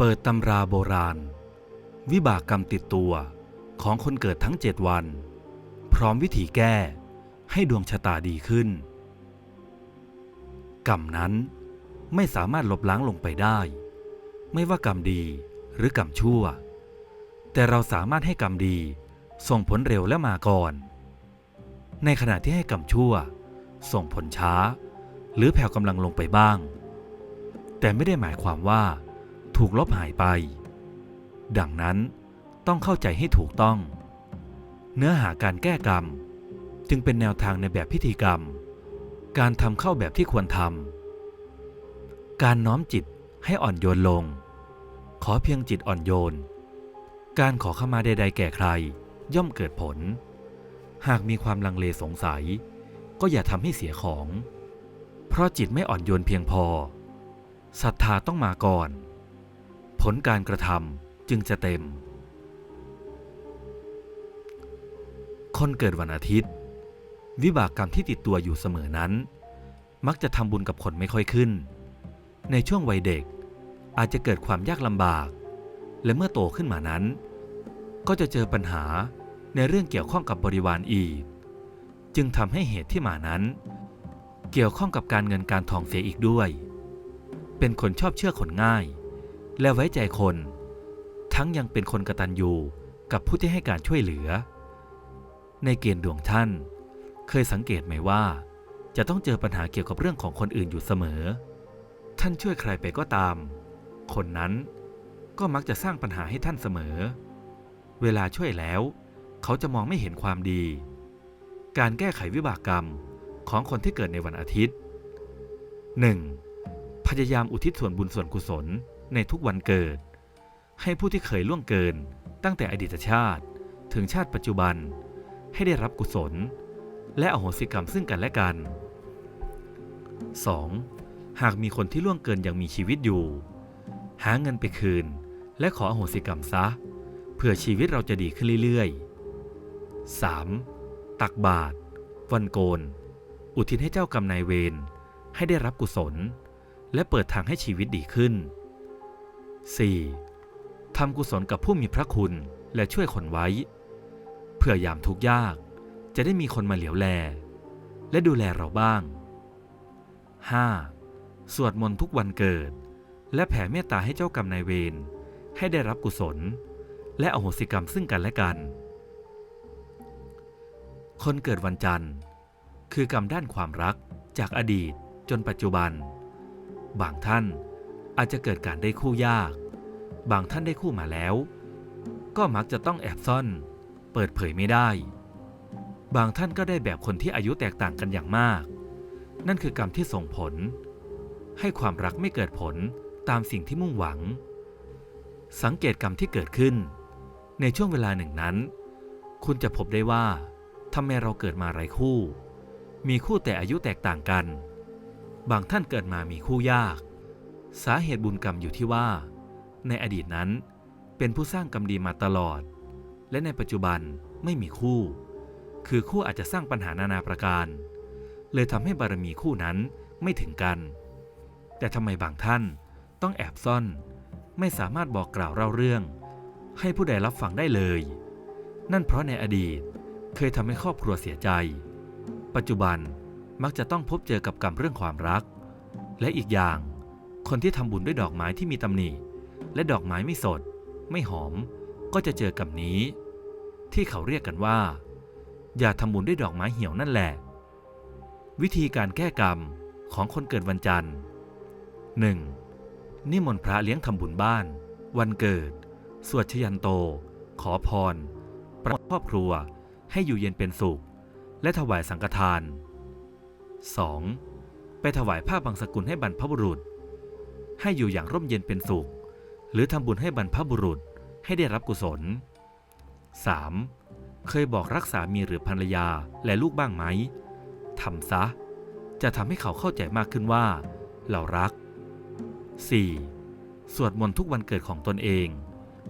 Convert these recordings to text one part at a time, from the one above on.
เปิดตำราโบราณ วิบากกรรมติดตัวของคนเกิดทั้งเจ็ดวัน พร้อมวิธีแก้ให้ดวงชะตาดีขึ้น กรรมนั้นไม่สามารถลบล้างลงไปได้ ไม่ว่ากรรมดีหรือกรรมชั่ว แต่เราสามารถให้กรรมดีส่งผลเร็วและมาก่อน ในขณะที่ให้กรรมชั่ว ส่งผลช้า หรือแผ่วกำลังลงไปบ้าง แต่ไม่ได้หมายความว่า ถูกลบหายไป ดังนั้นต้องเข้าใจให้ถูกต้อง เนื้อหาการแก้กรรม จึงเป็นแนวทางในแบบพิธีกรรม การทำเข้าแบบที่ควรทำการน้อมจิตให้อ่อนโยนลง ขอเพียงจิตอ่อนโยน การขอขมาใด ๆ แก่ใครย่อมเกิดผล หากมีความลังเลสงสัย ก็อย่าทำให้เสียของ เพราะจิตไม่อ่อนโยนเพียงพอศรัทธาต้องมาก่อน ลการกระทำจึงจะเต็ม คนเกิดวันอาทิตย์ วิบากกรรมที่ติดตัวอยู่เสมอนั้น มักจะทำบุญกับคนไม่ค่อยขึ้น ในช่วงวัยเด็กอาจจะเกิดความยากลำบาก และเมื่อโตขึ้นมานั้น ก็จะเจอปัญหาในเรื่องเกี่ยวข้องกับบริวารอีก จึงทำให้เหตุที่มานั้น เกี่ยวข้องกับการเงินการทองเสียอีกด้วย เป็นคนชอบเชื่อคนง่าย และไว้ใจคน ทั้งยังเป็นคนกระตันยูกับผู้ที่ให้การช่วยเหลือ ในเกณฑ์ดวงท่าน เคยสังเกตไหมว่า จะต้องเจอปัญหาเกี่ยวกับเรื่องของคนอื่นอยู่เสมอ ท่านช่วยใครไปก็ตาม คนนั้นก็มักจะสร้างปัญหาให้ท่านเสมอ เวลาช่วยแล้ว เขาจะมองไม่เห็นความดี การแก้ไขวิบากกรรมของคนที่เกิดในวันอาทิตย์ 1. พยายามอุทิศส่วนบุญส่วนกุศล ในทุกวันเกิด ให้ผู้ที่เคยล่วงเกินตั้งแต่อดีตชาติ ถึงชาติปัจจุบัน ให้ได้รับกุศล และอโหสิกรรมซึ่งกันและกัน 2. หากมีคนที่ล่วงเกินยังมีชีวิตอยู่ หาเงินไปคืน และขออโหสิกรรมซะเพื่อชีวิตเราจะดีขึ้นเรื่อยๆ 3. ตักบาตรวันโกน อุทิศให้เจ้ากรรมนายเวรให้ได้รับกุศล และเปิดทางให้ชีวิตดีขึ้น 4. ทำกุศลกับผู้มีพระคุณและช่วยคนไว้ เพื่อยามทุกยาก จะได้มีคนมาเหลียวแล และดูแลเราบ้าง 5. สวดมนต์ทุกวันเกิด และแผ่เมตตาให้เจ้ากรรมนายเวรให้ได้รับกุศล และอโหสิกรรมซึ่งกันและกัน คนเกิดวันจันทร์ คือกรรมด้านความรักจากอดีตจนปัจจุบัน บางท่าน อาจจะเกิดการได้คู่ยาก บางท่านได้คู่มาแล้ว ก็มักจะต้องแอบซ่อน เปิดเผยไม่ได้ บางท่านก็ได้แบบคนที่อายุแตกต่างกันอย่างมาก นั่นคือกรรมที่ส่งผล ให้ความรักไม่เกิดผลตามสิ่งที่มุ่งหวัง สังเกตกรรมที่เกิดขึ้น ในช่วงเวลาหนึ่งนั้น คุณจะพบได้ว่าทำไมเราเกิดมาหลายคู่ มีคู่แต่อายุแตกต่างกัน บางท่านเกิดมามีคู่ยาก สาเหตุบุญกรรมอยู่ที่ว่า ในอดีตนั้นเป็นผู้สร้างกรรมดีมาตลอด และในปัจจุบันไม่มีคู่ คือคู่อาจจะสร้างปัญหานานาประการ เลยทำให้บารมีคู่นั้นไม่ถึงกัน แต่ทำไมบางท่านต้องแอบซ่อน ไม่สามารถบอกกล่าวเล่าเรื่อง ให้ผู้ใดรับฟังได้เลย นั่นเพราะในอดีตเคยทำให้ครอบครัวเสียใจ ปัจจุบันมักจะต้องพบเจอกับกรรมเรื่องความรัก และอีกอย่าง คนที่ทำบุญด้วยดอกไม้ที่มีตำหนิ และดอกไม้ไม่สด ไม่หอม ก็จะเจอกับนี้ ที่เขาเรียกกันว่า อย่าทำบุญด้วยดอกไม้เหี่ยวนั่นแหละ วิธีการแก้กรรมของคนเกิดวันจันทร์ 1. นิมนต์พระเลี้ยงทำบุญบ้าน วันเกิด สวดชยันโต ขอพร ประครอบครัวให้อยู่เย็นเป็นสุข และถวายสังฆทาน 2. ไปถวายผ้าบางสกุลให้บรรพบุรุษ ให้อยู่อย่างร่มเย็นเป็นสุข หรือทำบุญให้บรรพบุรุษให้ได้รับกุศล 3. เคยบอกรักษามีหรือภรรยาและลูกบ้างไหมทำซะ จะทำให้เขาเข้าใจมากขึ้นว่า เรารัก 4. สวดมนต์ทุกวันเกิดของตนเอง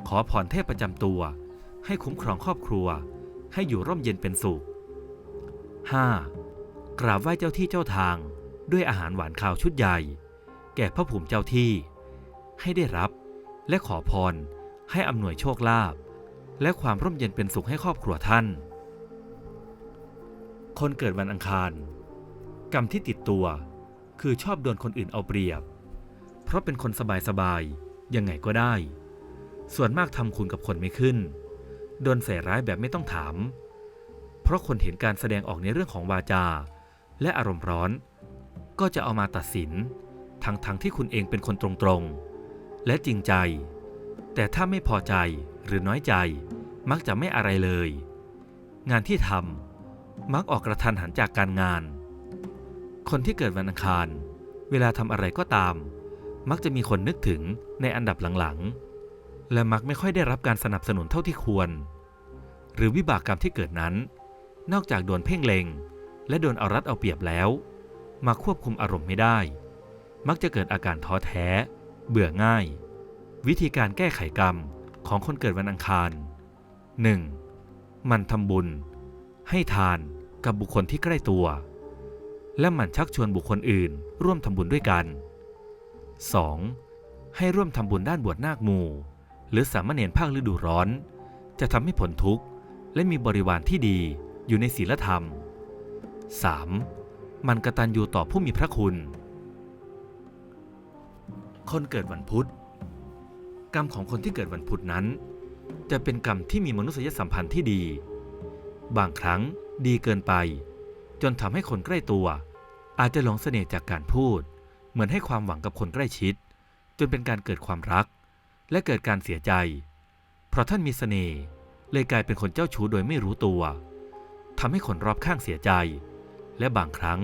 ขอพรเทพประจำตัว ให้คุ้มครองครอบครัว ให้อยู่ร่มเย็นเป็นสุข 5. กราบไหว้เจ้าที่เจ้าทาง ด้วยอาหารหวานข้าวชุดใหญ่ แก่พระภูมิเจ้าที่ ให้ได้รับและขอพรให้อำนวยโชคลาภและความร่มเย็นเป็นสุขให้ครอบครัวท่าน คนเกิดวันอังคาร กรรมที่ติดตัวคือชอบโดนคนอื่นเอาเปรียบ เพราะเป็นคนสบายๆยังไงก็ได้ ส่วนมากทำคุณกับคนไม่ขึ้น โดนใส่ร้ายแบบไม่ต้องถาม เพราะคนเห็นการแสดงออกในเรื่องของวาจา และอารมณ์ร้อน ก็จะเอามาตัดสิน ทั้งๆทที่คุณเองเป็นคนตรงๆ และจริงใจ แต่ถ้าไม่พอใจหรือน้อยใจ มักจะไม่อะไรเลย งานที่ทำมักออกกระทันหันจากการงาน คนที่เกิดวันอังคาร เวลาทำอะไรก็ตาม มักจะมีคนนึกถึงในอันดับหลังๆ และมักไม่ค่อยได้รับการสนับสนุนเท่าที่ควร หรือวิบากกรรมที่เกิดนั้น นอกจากโดนเพ่งเลงและโดนเอารัดเอาเปรียบแล้ว มาควบคุมอารมณ์ไม่ได้ มักจะเกิดอาการท้อแท้ เบื่อง่าย วิธีการแก้ไขกรรมของคนเกิดวันอังคาร 1. มันทำบุญ ให้ทานกับบุคคลที่ใกล้ตัว และมันชักชวนบุคคลอื่นร่วมทำบุญด้วยกัน 2. ให้ร่วมทำบุญด้านบวชนาคหมู่หรือสามเณรภาคฤดูร้อน จะทำให้ผลทุกข์ และมีบริวารที่ดีอยู่ในศีลธรรม 3. มันกระตัญญูต่อผู้มีพระคุณ คนเกิดวันพุธ กรรมของคนที่เกิดวันพุธนั้น จะเป็นกรรมที่มีมนุษยสัมพันธ์ที่ดี บางครั้งดีเกินไป จนทำให้คนใกล้ตัว อาจจะหลงเสน่ห์จากการพูด เหมือนให้ความหวังกับคนใกล้ชิด จนเป็นการเกิดความรัก และเกิดการเสียใจ เพราะท่านมีเสน่ห์เลยกลายเป็นคนเจ้าชู้โดยไม่รู้ตัวทำให้คนรอบข้างเสียใจ และบางครั้ง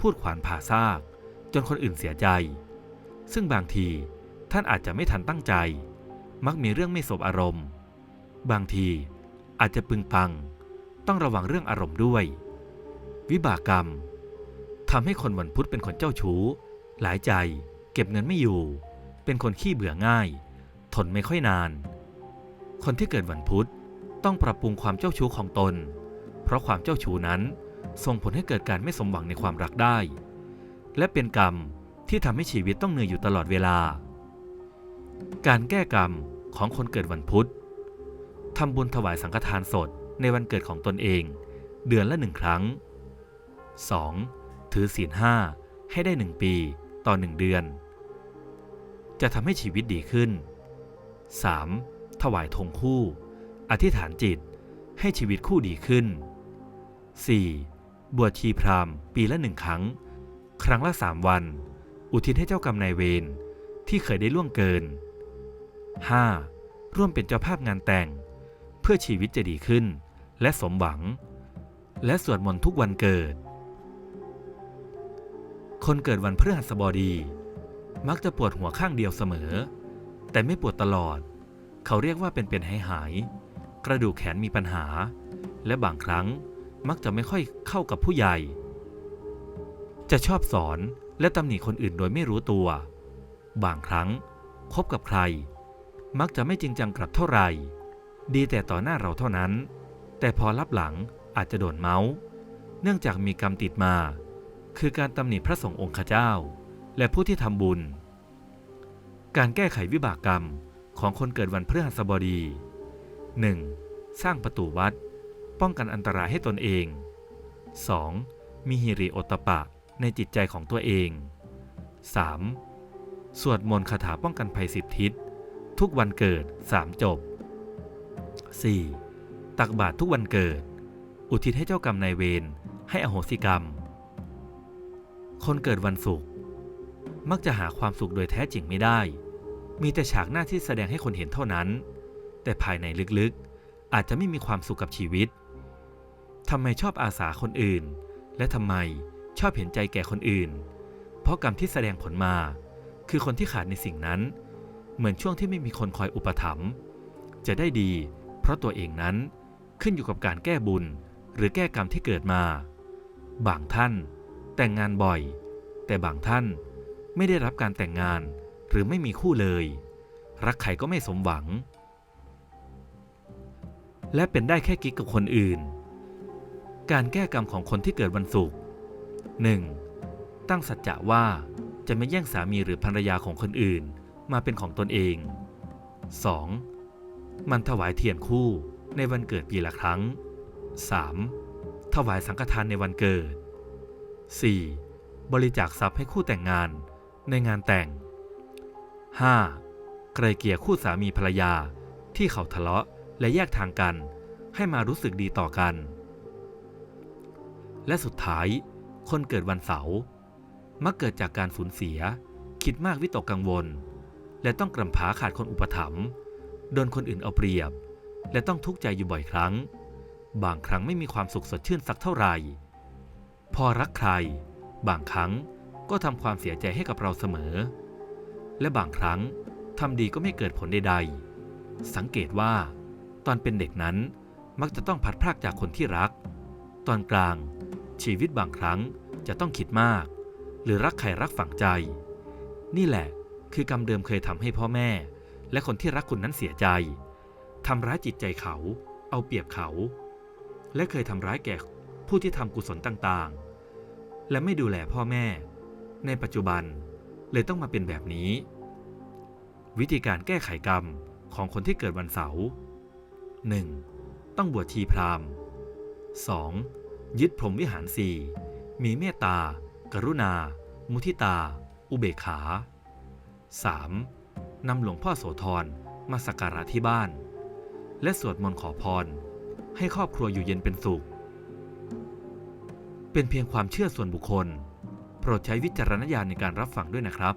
พูดขวานผ่าซาก จนคนอื่นเสียใจ ซึ่งบางทีท่านอาจจะไม่ทันตั้งใจ มักมีเรื่องไม่สบอารมณ์ บางทีอาจจะปึงปัง ต้องระวังเรื่องอารมณ์ด้วย วิบากกรรมทำให้คนวันพุธเป็นคนเจ้าชู้ หลายใจ เก็บเงินไม่อยู่ เป็นคนขี้เบื่อง่าย ทนไม่ค่อยนาน คนที่เกิดวันพุธต้องปรับปรุงความเจ้าชู้ของตน เพราะความเจ้าชู้นั้นส่งผลให้เกิดการไม่สมหวังในความรักได้ และเป็นกรรม ที่ทำให้ชีวิตต้องเหนื่อยอยู่ตลอดเวลา การแก้กรรมของคนเกิดวันพุธทำบุญถวายสังฆทานสดในวันเกิดของตนเอง เดือนละหนึ่งครั้ง 2. ถือศีลห้าให้ได้หนึ่งปีต่อหนึ่งเดือน จะทำให้ชีวิตดีขึ้น 3. ถวายธงคู่ อธิษฐานจิตให้ชีวิตคู่ดีขึ้น 4. บวชชีพราหมณ์ปีละหนึ่งครั้ง ครั้งละสามวัน อุทิศให้เจ้ากรรมนายเวรที่เคยได้ล่วงเกิน 5. ร่วมเป็นเจ้าภาพงานแต่ง เพื่อชีวิตจะดีขึ้น และสมหวัง และสวดมนต์ทุกวันเกิด คนเกิดวันพฤหัสบดี มักจะปวดหัวข้างเดียวเสมอ แต่ไม่ปวดตลอด เขาเรียกว่าเป็นเป็นหายหายๆกระดูกแขนมีปัญหา และบางครั้งมักจะไม่ค่อยเข้ากับผู้ใหญ่ จะชอบสอน และตำหนิคนอื่นโดยไม่รู้ตัว บางครั้งคบกับใคร มักจะไม่จริงจังกับเท่าไหร่ ดีแต่ต่อหน้าเราเท่านั้น แต่พอรับหลังอาจจะโดนเมาส์เนื่องจากมีกรรมติดมา คือการตำหนิพระสงฆ์องค์ขเจ้า และผู้ที่ทำบุญ การแก้ไขวิบากกรรมของคนเกิดวันพฤหัสบดี 1. สร้างประตูวัด ป้องกันอันตรายให้ตนเอง 2. มีฮิริโอตตปะ ในจิตใจของตัวเอง 3. สวดมนต์คาถาป้องกันภัยสิบทิศ ทุกวันเกิดสามจบ 4. ตักบาตรทุกวันเกิด อุทิศให้เจ้ากรรมนายเวรให้อโหสิกรรม คนเกิดวันศุกร์มักจะหาความสุขโดยแท้จริงไม่ได้ มีแต่ฉากหน้าที่แสดงให้คนเห็นเท่านั้น แต่ภายในลึกๆ อาจจะไม่มีความสุขกับชีวิตทำไมชอบอาสาคนอื่น และทำไม ชอบเห็นใจแก่คนอื่น เพราะกรรมที่แสดงผลมา คือคนที่ขาดในสิ่งนั้น เหมือนช่วงที่ไม่มีคนคอยอุปถัมภ์จะได้ดี เพราะตัวเองนั้นขึ้นอยู่กับการแก้บุญ หรือแก้กรรมที่เกิดมา บางท่าน แต่งงานบ่อย แต่บางท่านไม่ได้รับการแต่งงานหรือไม่มีคู่เลย รักใครก็ไม่สมหวัง และเป็นได้แค่กิ๊กกับคนอื่น การแก้กรรมของคนที่เกิดวันศุกร์ 1. ตั้งสัจจะว่าจะไม่แย่งสามีหรือภรรยาของคนอื่นมาเป็นของตนเอง 2. มันถวายเทียนคู่ในวันเกิดปีละครั้ง 3. ถวายสังฆทานในวันเกิด 4. บริจาคทรัพย์ให้คู่แต่งงานในงานแต่ง 5. ไกลเกลี่ยคู่สามีภรรยาที่เขาทะเลาะและแยกทางกัน ให้มารู้สึกดีต่อกัน และสุดท้าย คนเกิดวันเสาร์มักเกิดจากการสูญเสีย คิดมากวิตกกังวล และต้องกำพร้าขาดคนอุปถัมภ์โดนคนอื่นเอาเปรียบ และต้องทุกข์ใจอยู่บ่อยครั้ง บางครั้งไม่มีความสุขสดชื่นสักเท่าไหร่ พอรักใคร บางครั้งก็ทำความเสียใจให้กับเราเสมอ และบางครั้งทำดีก็ไม่เกิดผลใดๆ สังเกตว่า ตอนเป็นเด็กนั้นมักจะต้องพัดพรากจากคนที่รัก ตอนกลาง ชีวิตบางครั้งจะต้องคิดมาก หรือรักใครรักฝังใจ นี่แหละ คือกรรมเดิมเคยทำให้พ่อแม่ และคนที่รักคุณนั้นเสียใจทำร้ายจิตใจเขา เอาเปรียบเขา และเคยทำร้ายแก่ผู้ที่ทำกุศลต่างๆ และไม่ดูแลพ่อแม่ ในปัจจุบันเลยต้องมาเป็นแบบนี้ วิธีการแก้ไขกรรมของคนที่เกิดวันเสาร์ 1. ต้องบวชชีพราหมณ์ 2. ยึดพรหมวิหารสี่มีเมตตา กรุณา มุทิตา อุเบกขา 3. นำหลวงพ่อโสธรมาสักการะที่บ้าน และสวดมนต์ขอพร ให้ครอบครัวอยู่เย็นเป็นสุข เป็นเพียงความเชื่อส่วนบุคคล โปรดใช้วิจารณญาณในการรับฟังด้วยนะครับ